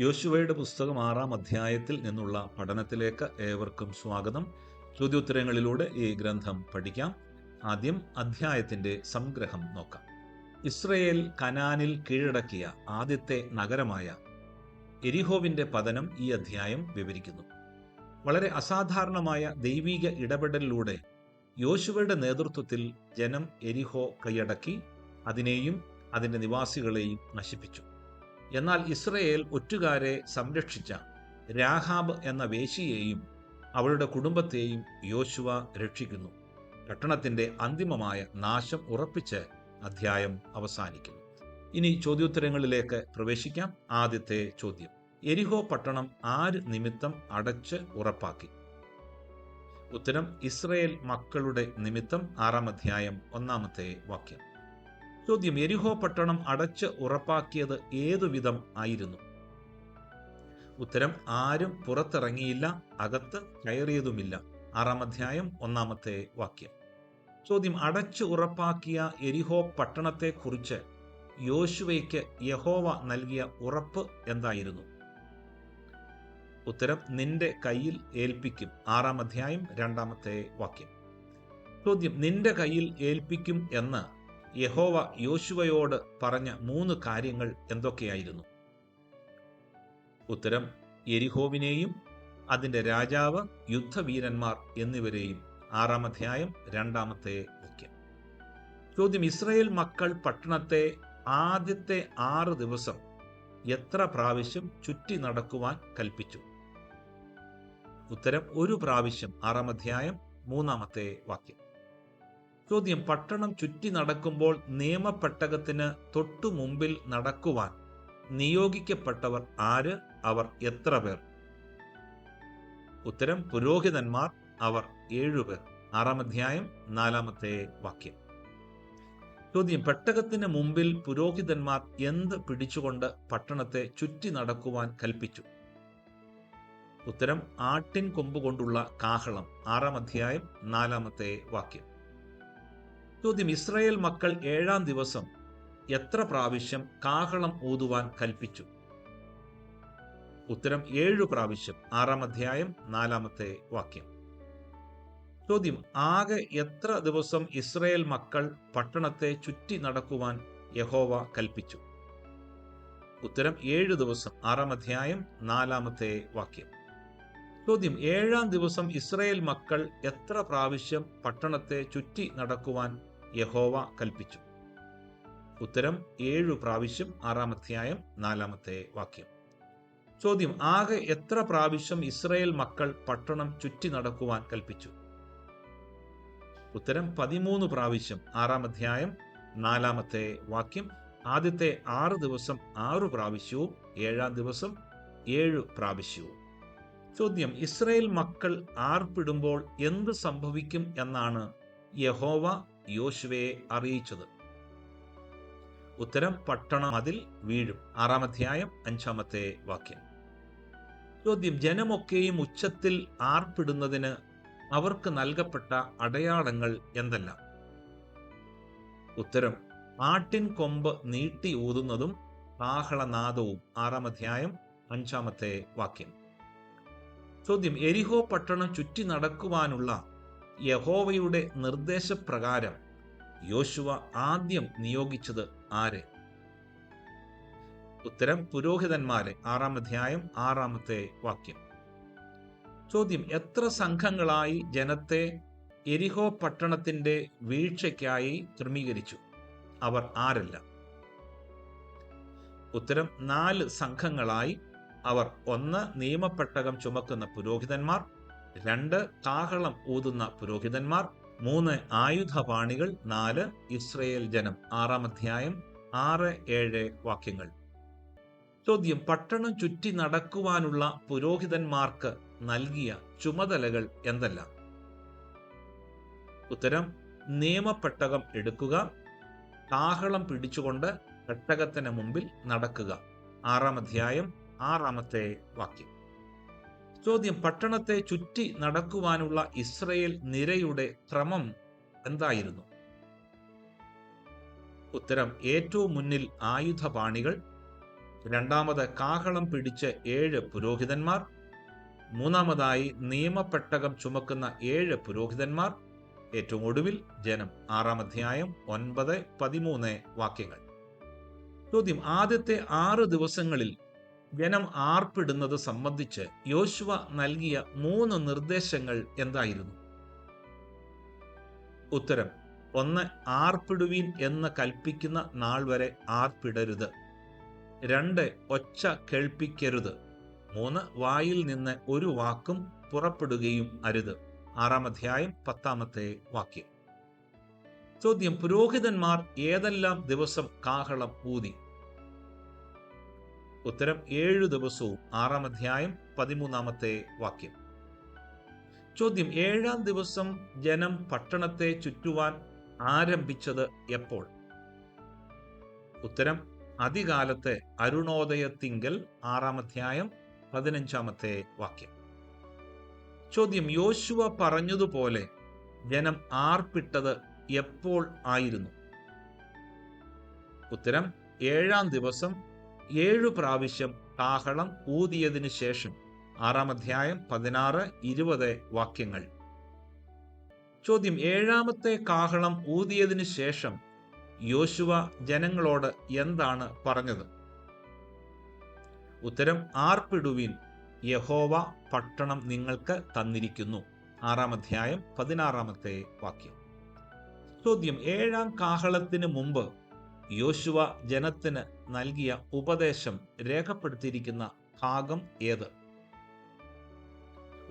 യോശുവയുടെ പുസ്തകം ആറാം അധ്യായത്തിൽ നിന്നുള്ള പഠനത്തിലേക്ക് ഏവർക്കും സ്വാഗതം. ചോദ്യോത്തരങ്ങളിലൂടെ ഈ ഗ്രന്ഥം പഠിക്കാം. ആദ്യം അധ്യായത്തിന്റെ സംഗ്രഹം നോക്കാം. ഇസ്രയേൽ കനാനിൽ കീഴടക്കിയ ആദ്യത്തെ നഗരമായ എരിഹോവിന്റെ പതനം ഈ അധ്യായം വിവരിക്കുന്നു. വളരെ അസാധാരണമായ ദൈവീക ഇടപെടലിലൂടെ യോശുവയുടെ നേതൃത്വത്തിൽ ജനം എരിഹോ കൈയടക്കി അതിനെയും അതിന്റെ നിവാസികളെയും നശിപ്പിച്ചു. എന്നാൽ ഇസ്രയേൽ ഒറ്റുകാരെ സംരക്ഷിച്ച രാഹാബ് എന്ന വേശിയെയും അവളുടെ കുടുംബത്തെയും യോശുവ രക്ഷിക്കുന്നു. പട്ടണത്തിന്റെ അന്തിമമായ നാശം ഉറപ്പിച്ച് അധ്യായം അവസാനിക്കുന്നു. ഇനി ചോദ്യോത്തരങ്ങളിലേക്ക് പ്രവേശിക്കാം. ആദ്യത്തെ ചോദ്യം. എരിഹോ പട്ടണം ആര് നിമിത്തം അടച്ച് ഉറപ്പാക്കി? ഉത്തരം ഇസ്രയേൽ മക്കളുടെ നിമിത്തം. ആറാം അധ്യായം ഒന്നാമത്തെ വാക്യം. ചോദ്യം എരിഹോ പട്ടണം അടച്ച് ഉറപ്പാക്കിയത് ഏതുവിധം ആയിരുന്നു? ഉത്തരം ആരും പുറത്തിറങ്ങിയില്ല അകത്ത് കയറിയതുമില്ല. ആറാം അധ്യായം ഒന്നാമത്തെ വാക്യം. ചോദ്യം അടച്ചു ഉറപ്പാക്കിയ എരിഹോ പട്ടണത്തെക്കുറിച്ച് യോശുവയ്ക്ക് യഹോവ നൽകിയ ഉറപ്പ് എന്തായിരുന്നു? ഉത്തരം നിന്റെ കയ്യിൽ ഏൽപ്പിക്കും. ആറാം അധ്യായം രണ്ടാമത്തെ വാക്യം. ചോദ്യം നിന്റെ കയ്യിൽ ഏൽപ്പിക്കും എന്ന് യഹോവ യോശുവയോട് പറഞ്ഞ മൂന്ന് കാര്യങ്ങൾ എന്തൊക്കെയായിരുന്നു? ഉത്തരം എരിഹോവിനെയും അതിന്റെ രാജാവ് യുദ്ധവീരന്മാർ എന്നിവരെയും ആറാം അധ്യായം രണ്ടാമത്തെ വാക്യം. ചോദ്യം ഇസ്രയേൽ മക്കൾ പട്ടണത്തെ ആദ്യത്തെ ആറ് ദിവസം എത്ര പ്രാവശ്യം ചുറ്റി നടക്കുവാൻ കൽപ്പിച്ചു? ഉത്തരം ഒരു പ്രാവശ്യം ആറാം അധ്യായം മൂന്നാമത്തെ വാക്യം. ചോദ്യം പട്ടണം ചുറ്റി നടക്കുമ്പോൾ നിയമപ്പെട്ടകത്തിന് തൊട്ടു മുമ്പിൽ നടക്കുവാൻ നിയോഗിക്കപ്പെട്ടവർ ആര്? അവർ എത്ര പേർ? ഉത്തരം പുരോഹിതന്മാർ അവർ ഏഴുപേർ ആറാം അധ്യായം നാലാമത്തെ വാക്യം. ചോദ്യം പെട്ടകത്തിന് മുമ്പിൽ പുരോഹിതന്മാർ എന്ത് പിടിച്ചുകൊണ്ട് പട്ടണത്തെ ചുറ്റി നടക്കുവാൻ കൽപ്പിച്ചു? ഉത്തരം ആട്ടിൻ കൊമ്പ് കൊണ്ടുള്ള കാഹളം. ആറാം അധ്യായം നാലാമത്തെ വാക്യം. ചോദ്യം ഇസ്രായേൽ മക്കൾ ഏഴാം ദിവസം എത്ര പ്രാവശ്യം കാഹളം ഊതുവാൻ കൽപ്പിച്ചു? ഉത്തരം ഏഴു പ്രാവശ്യം. ആറാം അധ്യായം നാലാമത്തെ വാക്യം. ചോദ്യം ആകെ എത്ര ദിവസം ഇസ്രയേൽ മക്കൾ പട്ടണത്തെ ചുറ്റി നടക്കുവാൻ യഹോവ കൽപ്പിച്ചു? ഉത്തരം ഏഴു ദിവസം. ആറാം അധ്യായം നാലാമത്തെ വാക്യം. ചോദ്യം ഏഴാം ദിവസം ഇസ്രയേൽ മക്കൾ എത്ര പ്രാവശ്യം പട്ടണത്തെ ചുറ്റി നടക്കുവാൻ യഹോവ കൽപ്പിച്ചു. ഉത്തരം ഏഴു പ്രാവശ്യം ആറാം അധ്യായം നാലാമത്തെ വാക്യം. ചോദ്യം ആകെ എത്ര പ്രാവശ്യം ഇസ്രയേൽ മക്കൾ പട്ടണം ചുറ്റി നടക്കുവാൻ കൽപ്പിച്ചു? ഉത്തരം പതിമൂന്ന് പ്രാവശ്യം ആറാം അധ്യായം നാലാമത്തെ വാക്യം. ആദ്യത്തെ ആറ് ദിവസം ആറു പ്രാവശ്യവും ഏഴാം ദിവസം ഏഴു പ്രാവശ്യവും. ചോദ്യം ഇസ്രയേൽ മക്കൾ ആർപ്പിടുമ്പോൾ എന്ത് സംഭവിക്കും എന്നാണ് യഹോവ യോശുവയെ അറിയിച്ചത്. ഉത്തരം പട്ടണം അതിൽ വീഴും. ആറാം അധ്യായം അഞ്ചാമത്തെ വാക്യം. ചോദ്യം ജനമൊക്കെയും ഉച്ചത്തിൽ ആർപ്പിടുന്നതിന് അവർക്ക് നൽകപ്പെട്ട അടയാളങ്ങൾ എന്തെല്ലാം? ഉത്തരം ആട്ടിൻ കൊമ്പ് നീട്ടി ഊതുന്നതും കാഹളനാദവും. ആറാം അധ്യായം അഞ്ചാമത്തെ വാക്യം. ചോദ്യം എരിഹോ പട്ടണം ചുറ്റി നടക്കുവാനുള്ള യഹോവയുടെ നിർദ്ദേശപ്രകാരം യോശുവ ആദ്യം നിയോഗിച്ചത് ആരെ? ഉത്തരം പുരോഹിതന്മാരെ. ആറാം അധ്യായം ആറാമത്തെ വാക്യം. ചോദ്യം എത്ര സംഘങ്ങളായി ജനത്തെ എരിഹോ പട്ടണത്തിന്റെ വീഴ്ചയ്ക്കായി ക്രമീകരിച്ചു? അവർ ആരല്ല? ഉത്തരം നാല് സംഘങ്ങളായി. അവർ ഒന്ന് നിയമപ്പെട്ടകം ചുമക്കുന്ന പുരോഹിതന്മാർ രണ്ട് കാഹളം ഊതുന്ന പുരോഹിതന്മാർ. മൂന്ന് ആയുധപാണികൾ. നാല് ഇസ്രയേൽ ജനം. ആറാം അധ്യായം ആറ് ഏഴ് വാക്യങ്ങൾ. ചോദ്യം പട്ടണം ചുറ്റി നടക്കുവാനുള്ള പുരോഹിതന്മാർക്ക് നൽകിയ ചുമതലകൾ എന്തെല്ലാം? ഉത്തരം നിയമപ്പെട്ടകം എടുക്കുക. കാഹളം പിടിച്ചുകൊണ്ട് പെട്ടകത്തിന് മുമ്പിൽ നടക്കുക. ആറാം അധ്യായം ആറാമത്തെ വാക്യം. ചോദ്യം പട്ടണത്തെ ചുറ്റി നടക്കുവാനുള്ള ഇസ്രയേൽ നിരയുടെ ക്രമം എന്തായിരുന്നു? ഉത്തരം ഏറ്റവും മുന്നിൽ ആയുധപാണികൾ രണ്ടാമത് കാഹളം പിടിച്ച് ഏഴ് പുരോഹിതന്മാർ മൂന്നാമതായി നിയമപ്പെട്ടകം ചുമക്കുന്ന ഏഴ് പുരോഹിതന്മാർ ഏറ്റവും ഒടുവിൽ ജനം. ആറാം അധ്യായം ഒൻപത് പതിമൂന്ന് വാക്യങ്ങൾ. ചോദ്യം ആദ്യത്തെ ആറ് ദിവസങ്ങളിൽ ജനം ആർപ്പിടുന്നത് സംബന്ധിച്ച് യോശുവ നൽകിയ മൂന്ന് നിർദ്ദേശങ്ങൾ എന്തായിരുന്നു? ഉത്തരം ഒന്ന് ആർപ്പിടുവീൻ എന്ന് കൽപ്പിക്കുന്ന നാൾ വരെ ആർപ്പിടരുത്. രണ്ട് ഒച്ച കേൾപ്പിക്കരുത്. മൂന്ന് വായിൽ നിന്ന് ഒരു വാക്കും പുറപ്പെടുകയും അരുത്. ആറാം അധ്യായം പത്താമത്തെ വാക്യം. ചോദ്യം പുരോഹിതന്മാർ ഏതെല്ലാം ദിവസം കാഹളം ഊതി? ഉത്തരം ഏഴ് ദിവസവും ആറാം അധ്യായം പതിമൂന്നാമത്തെ വാക്യം. ചോദ്യം ഏഴാം ദിവസം ജനം പട്ടണത്തെ ചുറ്റുവാൻ ആരംഭിച്ചത് എപ്പോൾ? ഉത്തരം അതികാലത്തെ അരുണോദയത്തിങ്കൽ ആറാം അധ്യായം പതിനഞ്ചാമത്തെ വാക്യം. ചോദ്യം യോശുവ പറഞ്ഞതുപോലെ ജനം ആർപ്പിട്ടത് എപ്പോൾ ആയിരുന്നു? ഉത്തരം ഏഴാം ദിവസം ഏഴു പ്രാവശ്യം കാഹളം ഊതിയതിനു ശേഷം ആറാം അധ്യായം പതിനാറ് ഇരുപത് വാക്യങ്ങൾ. ചോദ്യം ഏഴാമത്തെ കാഹളം ഊതിയതിനു ശേഷം യോശുവ ജനങ്ങളോട് എന്താണ് പറഞ്ഞത്? ഉത്തരം ആർപ്പിടുവിൻ. യഹോവ പട്ടണം നിങ്ങൾക്ക് തന്നിരിക്കുന്നു. ആറാം അധ്യായം പതിനാറാമത്തെ വാക്യം. ചോദ്യം ഏഴാം കാഹളത്തിന് മുമ്പ് യോശുവ ജനത്തിന് നൽകിയ ഉപദേശം രേഖപ്പെടുത്തിയിരിക്കുന്ന ഭാഗം ഏത്?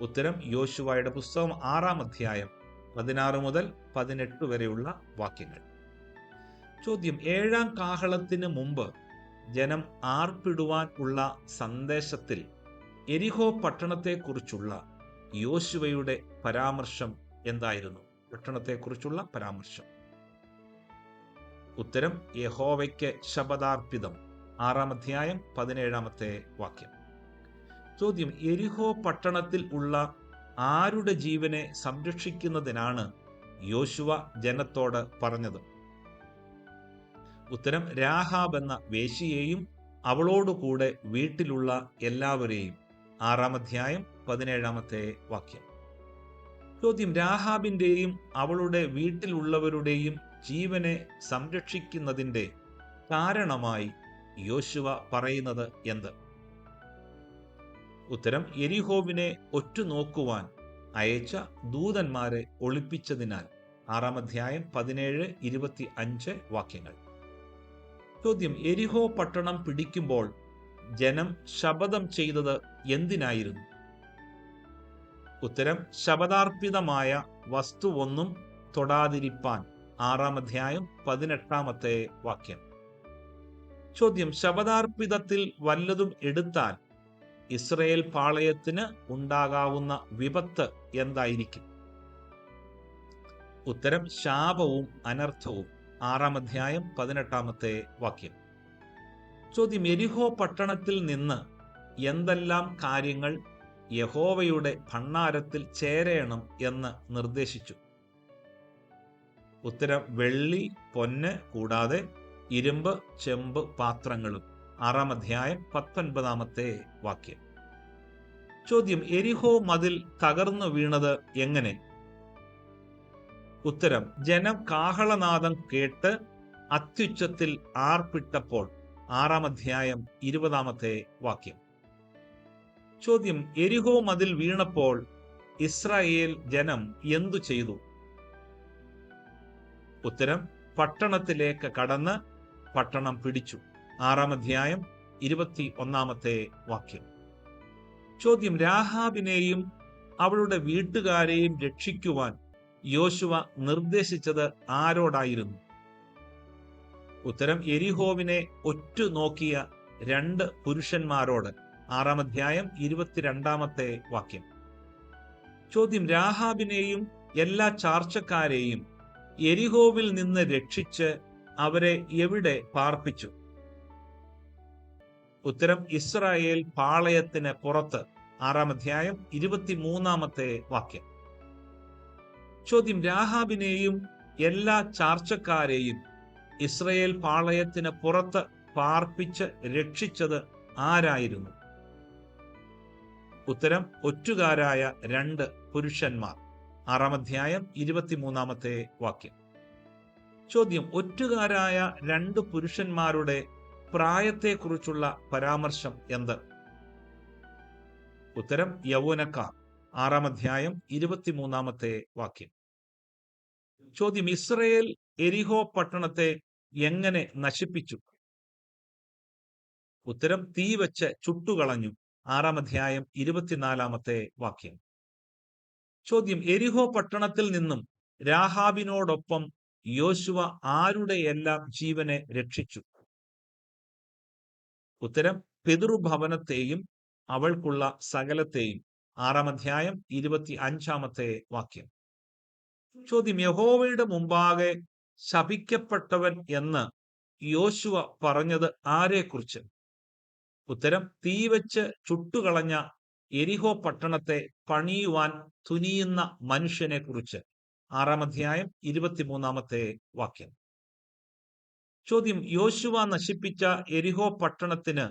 ഉത്തരം യോശുവായുടെ പുസ്തകം ആറാം അധ്യായം പതിനാറ് മുതൽ പതിനെട്ട് വരെയുള്ള വാക്യങ്ങൾ. ചോദ്യം ഏഴാം കാഹളത്തിന് മുമ്പ് ജനം ആർപ്പിടുവാൻ ഉള്ള സന്ദേശത്തിൽ എരിഹോ പട്ടണത്തെക്കുറിച്ചുള്ള യോശുവയുടെ പരാമർശം എന്തായിരുന്നു? പട്ടണത്തെക്കുറിച്ചുള്ള പരാമർശം. ഉത്തരം യഹോവയ്ക്ക് ശപദാർപ്പിതം ആറാം അധ്യായം പതിനേഴാമത്തെ വാക്യം. ചോദ്യം എരിഹോ പട്ടണത്തിൽ ഉള്ള ആരുടെ ജീവനെ സംരക്ഷിക്കുന്നതിനാണ് യോശുവ ജനത്തോട് പറഞ്ഞത്? ഉത്തരം രാഹാബ് എന്ന വേശിയെയും അവളോടുകൂടെ വീട്ടിലുള്ള എല്ലാവരെയും. ആറാം അധ്യായം പതിനേഴാമത്തെ വാക്യം. ചോദ്യം രാഹാബിന്റെയും അവളുടെ വീട്ടിലുള്ളവരുടെയും ജീവനെ സംരക്ഷിക്കുന്നതിന്റെ കാരണമായി യോശുവ പറയുന്നത് എന്ത്? ഉത്തരം എരിഹോവിനെ ഒറ്റുനോക്കുവാൻ അയച്ച ദൂതന്മാരെ ഒളിപ്പിച്ചതിനാൽ. ആറാം അധ്യായം പതിനേഴ് ഇരുപത്തി അഞ്ച് വാക്യങ്ങൾ. ചോദ്യം എരിഹോ പട്ടണം പിടിക്കുമ്പോൾ ജനം ശപഥം ചെയ്തത് എന്തിനായിരുന്നു? ഉത്തരം ശപഥാർപ്പിതമായ വസ്തുവൊന്നും തൊടാതിരിപ്പാൻ. ആറാം അധ്യായം പതിനെട്ടാമത്തെ വാക്യം. ചോദ്യം ശപഥാർപ്പിതത്തിൽ വല്ലതും എടുത്താൽ ഇസ്രയേൽ പാളയത്തിന് ഉണ്ടാകാവുന്ന വിപത്ത് എന്തായിരിക്കും? ഉത്തരം ശാപവും അനർത്ഥവും. ആറാം അധ്യായം പതിനെട്ടാമത്തെ വാക്യം. ചോദ്യം എരിഹോ പട്ടണത്തിൽ നിന്ന് എന്തെല്ലാം കാര്യങ്ങൾ യഹോവയുടെ ഭണ്ണാരത്തിൽ ചേരേണം എന്ന് നിർദ്ദേശിച്ചു? ഉത്തരം വെള്ളി പൊന്ന് കൂടാതെ ഇരുമ്പ് ചെമ്പ് പാത്രങ്ങളും. ആറാം അധ്യായം പത്തൊൻപതാമത്തെ വാക്യം. ചോദ്യം എരിഹോ മതിൽ തകർന്നു വീണത് എങ്ങനെ? ഉത്തരം ജനം കാഹളനാദം കേട്ട് അത്യുച്ചത്തിൽ ആർപ്പിട്ടപ്പോൾ. ആറാം അധ്യായം ഇരുപതാമത്തെ വാക്യം. ചോദ്യം എരിഹോ മതിൽ വീണപ്പോൾ ഇസ്രായേൽ ജനം എന്തു ചെയ്തു? ഉത്തരം പട്ടണത്തിലേക്ക് കടന്ന് പട്ടണം പിടിച്ചു. ആറാം അധ്യായം ഇരുപത്തി ഒന്നാമത്തെ വാക്യം. ചോദ്യം രാഹാബിനെയും അവളുടെ വീട്ടുകാരെയും രക്ഷിക്കുവാൻ യോശുവ നിർദ്ദേശിച്ചത് ആരോടായിരുന്നു? ഉത്തരം എരിഹോവിനെ ഒറ്റ നോക്കിയ രണ്ട് പുരുഷന്മാരോട്. ആറാം അധ്യായം ഇരുപത്തിരണ്ടാമത്തെ വാക്യം. ചോദ്യം രാഹാബിനെയും എല്ലാ ചാർച്ചക്കാരെയും എരിഹോവിൽ നിന്ന് രക്ഷിച്ച് അവരെ എവിടെ പാർപ്പിച്ചു? ഉത്തരം ഇസ്രായേൽ പാളയത്തിന് പുറത്ത്. ആറാം അധ്യായം ഇരുപത്തിമൂന്നാമത്തെ വാക്യം. ചോദ്യം രാഹാബിനെയും എല്ലാ ചാർച്ചക്കാരെയും ഇസ്രയേൽ പാളയത്തിന് പുറത്ത് പാർപ്പിച്ച് രക്ഷിച്ചത് ആരായിരുന്നു? ഉത്തരം ഒറ്റുകാരായ രണ്ട് പുരുഷന്മാർ. ആറാം അധ്യായം ഇരുപത്തിമൂന്നാമത്തെ വാക്യം. ചോദ്യം ഒറ്റുകാരായ രണ്ട് പുരുഷന്മാരുടെ പ്രായത്തെക്കുറിച്ചുള്ള പരാമർശം എന്ത്? ഉത്തരം യൗവനക്കാർ. ആറാം അധ്യായം ഇരുപത്തിമൂന്നാമത്തെ വാക്യം. ചോദ്യം ഇസ്രയേൽ എരിഹോ പട്ടണത്തെ എങ്ങനെ നശിപ്പിച്ചു? ഉത്തരം തീ വെച്ച് ചുട്ടുകളഞ്ഞു. ആറാം അധ്യായം ഇരുപത്തിനാലാമത്തെ വാക്യം. ചോദ്യം എരിഹോ പട്ടണത്തിൽ നിന്നും രാഹാബിനോടൊപ്പം യോശുവ ആരുടെയെല്ലാം ജീവനെ രക്ഷിച്ചു? ഉത്തരം പിതൃഭവനത്തെയും അവൾക്കുള്ള സകലത്തെയും. ആറാം അധ്യായം ഇരുപത്തി അഞ്ചാമത്തെ വാക്യം. ചോദ്യം യഹോവയുടെ മുമ്പാകെ ശപിക്കപ്പെട്ടവൻ എന്ന് യോശുവ പറഞ്ഞത് ആരെക്കുറിച്ച്? ഉത്തരം തീവച്ച് ചുട്ടുകളഞ്ഞ എരിഹോ പട്ടണത്തെ പണിയുവാൻ തുനിയുന്ന മനുഷ്യനെ കുറിച്ച് ആറാം അധ്യായം ഇരുപത്തിമൂന്നാമത്തെ വാക്യം. ചോദ്യം യോശുവ നശിപ്പിച്ച എരിഹോ പട്ടണത്തിന്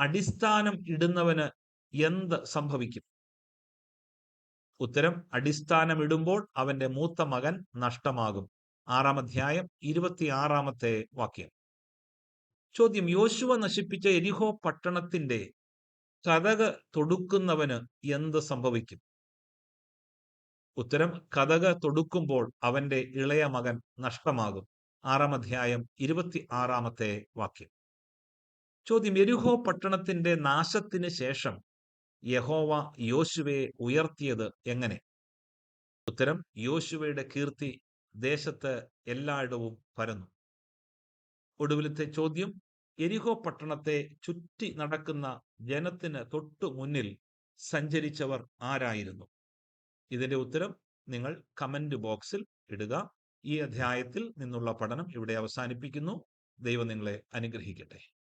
അടിസ്ഥാനം ഇടുന്നവന് എന്ത് സംഭവിക്കും? ഉത്തരം അടിസ്ഥാനം ഇടുമ്പോൾ അവന്റെ മൂത്ത മകൻ നഷ്ടമാകും. ആറാം അധ്യായം ഇരുപത്തിയാറാമത്തെ വാക്യം. ചോദ്യം യോശുവ നശിപ്പിച്ച എരിഹോ പട്ടണത്തിന്റെ കഥക് തൊടുക്കുന്നവന് എന്ത് സംഭവിക്കും? ഉത്തരം കഥക തൊടുക്കുമ്പോൾ അവന്റെ ഇളയ മകൻ നഷ്ടമാകും. ആറാം അധ്യായം ഇരുപത്തി ആറാമത്തെ വാക്യം. ചോദ്യം എരുഹോ പട്ടണത്തിന്റെ നാശത്തിന് ശേഷം യഹോവ യോശുവയെ ഉയർത്തിയത് എങ്ങനെ? ഉത്തരം യോശുവയുടെ കീർത്തി ദേശത്ത് എല്ലായിടവും പരന്നു. ഒടുവിലത്തെ ചോദ്യം എരിഹോ പട്ടണത്തെ ചുറ്റി നടക്കുന്ന ജനത്തിന് തൊട്ടു മുന്നിൽ സഞ്ചരിച്ചവർ ആരായിരുന്നു? ഇതിന്റെ ഉത്തരം നിങ്ങൾ കമന്റ് ബോക്സിൽ ഇടുക. ഈ അധ്യായത്തിൽ നിന്നുള്ള പഠനം ഇവിടെ അവസാനിപ്പിക്കുന്നു. ദൈവം നിങ്ങളെ അനുഗ്രഹിക്കട്ടെ.